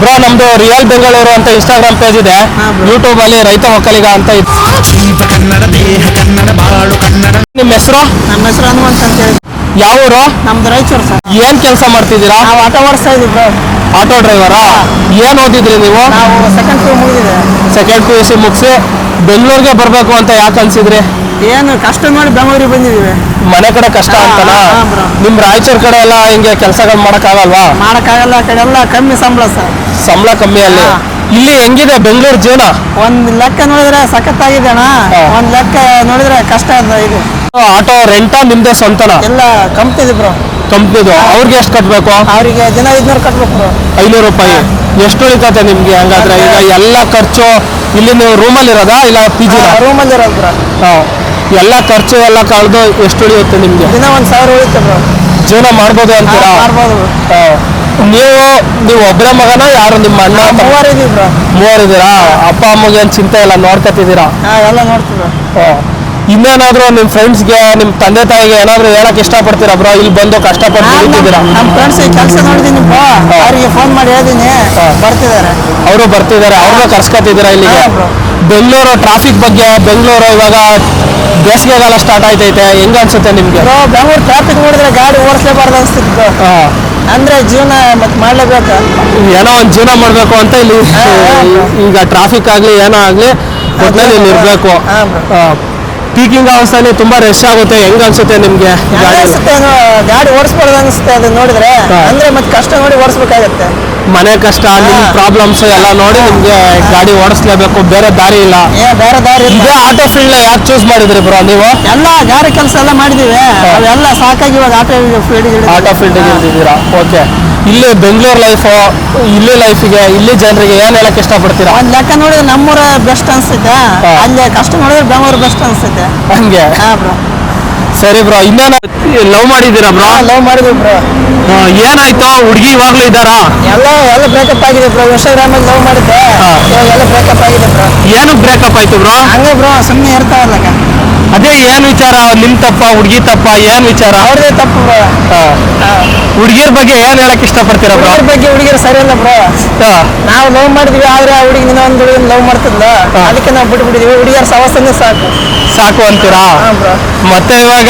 Bro ನಮ್ದು real Bengaluru ಅಂತ Instagram page ಇದೆ. ಯೂಟ್ಯೂಬ್ ಅಲ್ಲಿ ರೈತ ಒಕ್ಕಲಿಗ ಅಂತ ಇದೆ ಕನ್ನಡ ದೇಹ ಕನ್ನಡ ಬಾಳು ಕನ್ನಡ ನಿಮ್ಮ ಹೆಸರು? ನಮ್ಮ ಹೆಸರು ಹನುಮಂತ್ ಅಂತ ಹೇಳಿ. ಯಾವ ಊರು? ನಮ್ದು ರಾಯಚೂರು ಸರ್. ಏನ್ ಕೆಲಸ ಮಾಡ್ತಿದ್ದೀರಾ? ನಾವು ಆಟೋ ಓಡಿಸ್ತಾ ಇದೀವಿ ಬ್ರೋ. ಆಟೋ ಡ್ರೈವರಾ? ಏನ್ ಓದಿದ್ರಿ ನೀವು? ನಾವು ಸೆಕೆಂಡ್ ಪಿ ಮುಗಿದಿದೆ. ಸೆಕೆಂಡ್ ಪಿ ಯು ಸಿ ಮುಗಿಸಿ ಬೆಂಗಳೂರಿಗೆ ಬರಬೇಕು ಅಂತ ಯಾಕೆ ಅನ್ಸಿದ್ರಿ? ಏನು ಕಷ್ಟ ನೋಡಿ ಬೆಂಗಳೂರಿಗೆ ಬಂದಿದ್ದೀವಿ. ಮನೆ ಕಡೆ ಕಷ್ಟ ಅಂತಲ್ಲ ಹಾ, bro. ನಿಮ್ ರಾಯಚೂರ್ ಕಡೆ ಎಲ್ಲ ಹಿಂಗೆ ಕೆಲಸಗಳು ಮಾಡಕ್ಕಾಗಲ್ವಾ? ಮಾಡೋಕ್ಕಾಗಲ್ಲ ಆ ಕಡೆ ಎಲ್ಲ ಕಮ್ಮಿ ಸಂಬಳ ಸರ್. ಸಂಬಳ ಕಮ್ಮಿ ಅಲ್ಲಿ. ಹಾ. ಇಲ್ಲಿ ಹೆಂಗಿದೆ ಬೆಂಗಳೂರು ಜೀವನ? ಒಂದ್ ಲೆಕ್ಕ ನೋಡಿದ್ರೆ ಸಖತ್ತಾಗಿದೆ ಅಣ್ಣ. ಹಾ. ಒಂದ್ ಲೆಕ್ಕ ನೋಡಿದ್ರೆ ಕಷ್ಟ ಅದ ಇದು. ಆಟೋ ರೆಂಟ ನಿಮ್ದೇ ಸ್ವಂತನ? ಎಲ್ಲ ಕಂಪ್ನಿ ಬ್ರೋ. ಕಂಪ್ನಿದು ಅವ್ರಿಗೆ ಎಷ್ಟು ಕಟ್ಬೇಕು? ಅವರಿಗೆ ದಿನ ಐದ್ನೂರು ಕಟ್ಬೇಕು ಬ್ರೋ. ಐನೂರು ರೂಪಾಯಿ. ಎಷ್ಟು ಉಳಿತತೆ ನಿಮ್ಗೆ ಹಂಗಾದ್ರೆ? ಈಗ ಎಲ್ಲ ಖರ್ಚು ಇಲ್ಲಿ ನೀವು ರೂಮಲ್ಲಿ ಇರೋದಾ ಇಲ್ಲ ಪಿ ಜಿ ರೂಮಲ್ಲಿ ಇರೋದು ಬ್ರೋ. ಎಲ್ಲ ಖರ್ಚು ಎಲ್ಲ ಕಳೆದು ಎಷ್ಟು ಉಳಿಯುತ್ತೆ ನಿಮ್ಗೆ? ದಿನ ಒಂದು ಸಾವಿರ ಉಳಿತೆ ಬ್ರೋ ಜೀವನ ಮಾಡ್ಬೋದು ಅಂತೀರಾ? ಮಾಡ್ಬೋದು. ನೀವು ನೀವು ಒಬ್ಬರೇ ಮಗನ ಯಾರು ನಿಮ್ಮ ಅಣ್ಣ? ಮೂವರು ಇದೀವಿ ಬ್ರೋ ಮೂವರಿದ್ದೀರಾ? ಅಪ್ಪ ಅಮ್ಮಗೆ ಏನು ಚಿಂತೆ ಇಲ್ಲ ನೋಡ್ಕೊತಿದ್ದೀರಾ ಇನ್ನೇನಾದ್ರು ಎಲ್ಲ ನೋಡ್ತೀವಿ. ಇನ್ನೇನಾದ್ರೂ ನಿಮ್ಮ ಫ್ರೆಂಡ್ಸ್ಗೆ ನಿಮ್ಮ ತಂದೆ ತಾಯಿಗೆ ಏನಾದ್ರು ಹೇಳಕ್ ಇಷ್ಟಪಡ್ತೀರಾ ಬ್ರೋ ಇಲ್ಲಿ ಬಂದು ಕಷ್ಟಪಟ್ಟು ದುಡಿತಿದ್ದೀರಾ ನಮ್ಮ ಫ್ರೆಂಡ್ಸ್ ಕೆಲಸ ಬ್ರೋ ಅವರಿಗೆ ಫೋನ್ ಮಾಡಿ ಹೇಳಿದೀನಿ. ಬರ್ತಿದ್ದಾರೆ. ಅವರು ಬರ್ತಿದ್ದಾರೆ ಅವ್ರನ್ನ ಕರ್ಸ್ಕೊತಿದ್ದೀರಾ ಇಲ್ಲಿಗೆ. ಬೆಂಗಳೂರು ಟ್ರಾಫಿಕ್ ಬಗ್ಗೆ ಬೆಂಗಳೂರು ಇವಾಗ ಬೇಸಿಗೆಗಾಲ ಸ್ಟಾರ್ಟ್ ಆಯ್ತೈತೆ. ಹೆಂಗ ಅನ್ಸುತ್ತೆ ನಿಮ್ಗೆ? ಬೆಂಗಳೂರು ಟ್ರಾಫಿಕ್ ನೋಡಿದ್ರೆ ಗಾಡಿ ಓಡಿಸ್ಲೇಬಾರ್ದು ಅನ್ಸ್ತಿತ್ತು. ಅಂದ್ರೆ ಜೀವನ ಮತ್ತೆ ಮಾಡ್ಲೇಬೇಕು. ಏನೋ ಒಂದು ಜೀವನ ಮಾಡಬೇಕು ಅಂತ ಇಲ್ಲಿ. ಈಗ ಟ್ರಾಫಿಕ್ ಆಗಲಿ ಏನೋ ಆಗಲಿ ಒಟ್ಟಿನಲ್ಲಿ ಇಲ್ಲಿ ಇರಬೇಕು. ಪೀಕಿಂಗ್ ಅವರ್ಸ್ ಅಲ್ಲಿ ತುಂಬಾ ರಶ್ ಆಗುತ್ತೆ. ಹೆಂಗ ಅನ್ಸುತ್ತೆ ನಿಮ್ಗೆ ಗಾಡಿ ಓಡಿಸ್ಬಾರ್ದು ಅನ್ಸುತ್ತೆ ಅದು ನೋಡಿದ್ರೆ. ಅಂದ್ರೆ ಮತ್ತೆ ಕಷ್ಟ ನೋಡಿ ಓಡಿಸ್ಬೇಕಾಗತ್ತೆ. ಮನೆ ಕಷ್ಟ ನಿಮ್ಮ ಪ್ರಾಬ್ಲಮ್ಸ್ ಎಲ್ಲ ನೋಡಿ ನಿಮ್ಗೆ ಗಾಡಿ ಓಡಿಸ್ಲೇಬೇಕು ಬೇರೆ ದಾರಿ ಇಲ್ಲ. ಏ ಬೇರೆ ದಾರಿ ಇಲ್ಲ. ಇದೇ ಆಟೋ ಫೀಲ್ಡ್ ಯಾಕೆ ಚೂಸ್ ಮಾಡಿದ್ರಿ ಬ್ರೋ ನೀವು? ಎಲ್ಲ ಯಾರು ಕೆಲಸ ಎಲ್ಲ ಮಾಡಿದೀವಿ. ಅವೆಲ್ಲ ಸಾಕಾಗಿ ಇವಾಗ ಆಟೋ ಫೀಲ್ಡ್ ಆಟೋ ಫೀಲ್ಡ್ ಇದ್ದೀರಾ ಓಕೆ ಇಲ್ಲಿ ಬೆಂಗಳೂರು ಲೈಫ್ ಇಲ್ಲಿ ಲೈಫಿಗೆ ಇಲ್ಲಿ ಜನರಿಗೆ ಏನ್ ಹೇಳಕ್ ಇಷ್ಟಪಡ್ತೀರಾ? ಒಂದ್ ಲೆಕ್ಕ ನೋಡಿದ್ರೆ ನಮ್ಮೂರ ಬೆಸ್ಟ್ ಅನ್ಸುತ್ತೆ. ಅಲ್ಲಿ ಕಷ್ಟ ನೋಡಿದ್ರೆ ಬೆಂಗಳೂರು ಬೆಸ್ಟ್ ಅನ್ಸುತ್ತೆ. ಹಂಗೆ. ಹಾ ಬ್ರೋ ಸರಿ ಬ್ರೋ ಇನ್ನೇನ ಲವ್ ಮಾಡಿದ್ದೀರಾ ಬ್ರೋ? ಲವ್ ಮಾಡಿದ್ವಿ ಬ್ರೋ. ಏನಾಯ್ತು? ಹುಡುಗಿ ಇವಾಗ್ಲೂ ಇದ್ದಾರಾ? ಎಲ್ಲ ಎಲ್ಲ ಬ್ರೇಕಪ್ ಆಗಿದೆ ಬ್ರೋ. ಇನ್ಸ್ಟಾಗ್ರಾಮ್ ಅಲ್ಲಿ ಲವ್ ಮಾಡಿದ್ದೆ. ಇವಾಗ ಎಲ್ಲ ಬ್ರೇಕಪ್ ಆಗಿದೆ ಬ್ರೋ. ಏನು ಬ್ರೇಕಪ್ ಆಯ್ತು ಬ್ರೋ? ಹಂಗೆ ಬ್ರೋ ಸುಮ್ಮನೆ ಇರ್ತಾವಲ್ಲ ಅದೇ ಏನ್ ವಿಚಾರ? ನಿಮ್ ತಪ್ಪ ಹುಡುಗಿ ತಪ್ಪ ಏನ್ ವಿಚಾರ? ಅವ್ರದೇ ತಪ್ಪು ಬ್ರೋ. ಹುಡುಗಿಯರ ಬಗ್ಗೆ ಏನ್ ಹೇಳಕ್ ಇಷ್ಟಪಡ್ತೀರಾ ಬ್ರೋ ಹುಡುಗರ ಬಗ್ಗೆ ಹುಡುಗಿಯರು ಸರಿ ಅಲ್ಲ ಬ್ರೋ ನಾವು ಲವ್ ಮಾಡಿದ್ವಿ ಆದ್ರೆ ಆ ಹುಡುಗಿ ಇನ್ನೊಂದು ಹುಡುಗಿ ಲವ್ ಮಾಡ್ತಿದ್ಲ. ಅದಕ್ಕೆ ನಾವು ಬಿಟ್ಬಿಟ್ಟಿದೀವಿ. ಹುಡುಗಿಯರ ಸವಸನ್ನೇ ಸಾಕು. ಸಾಕು ಅಂತೀರಾ? ಬ್ರೋ ಮತ್ತೆ ಇವಾಗ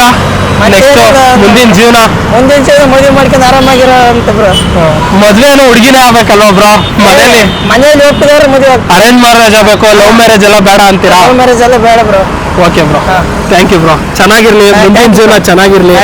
ನೆಕ್ಸ್ಟ್ ಮುಂದಿನ ಜೀವನ? ಮುಂದಿನ ಜೀವನ ಮದುವೆ ಮಾಡ್ಕೊಂಡು ಆರಾಮಾಗಿರೋ ಅಂತ ಬ್ರೋ ಮದ್ವೆನು ಹುಡುಗಿನೇ ಆಗ್ಬೇಕಲ್ವ ಬ್ರೋ ಮನೇಲಿ? ಮನೇಲಿ ಒಪ್ಪಿದವ್ರೆ ಮದುವೆ ಅರೇಂಜ್ ಮ್ಯಾರೇಜ್ ಆಗ್ಬೇಕು ಲವ್ ಮ್ಯಾರೇಜ್ ಎಲ್ಲ ಬೇಡ ಅಂತೀರಾ? ಲವ್ ಮ್ಯಾರೇಜ್ ಎಲ್ಲ ಬೇಡ bro okay bro thank you bro ಚೆನ್ನಾಗಿರ್ಲಿ ಮುಂದಿನ ಜೀವನ. ಚೆನ್ನಾಗಿರ್ಲಿ.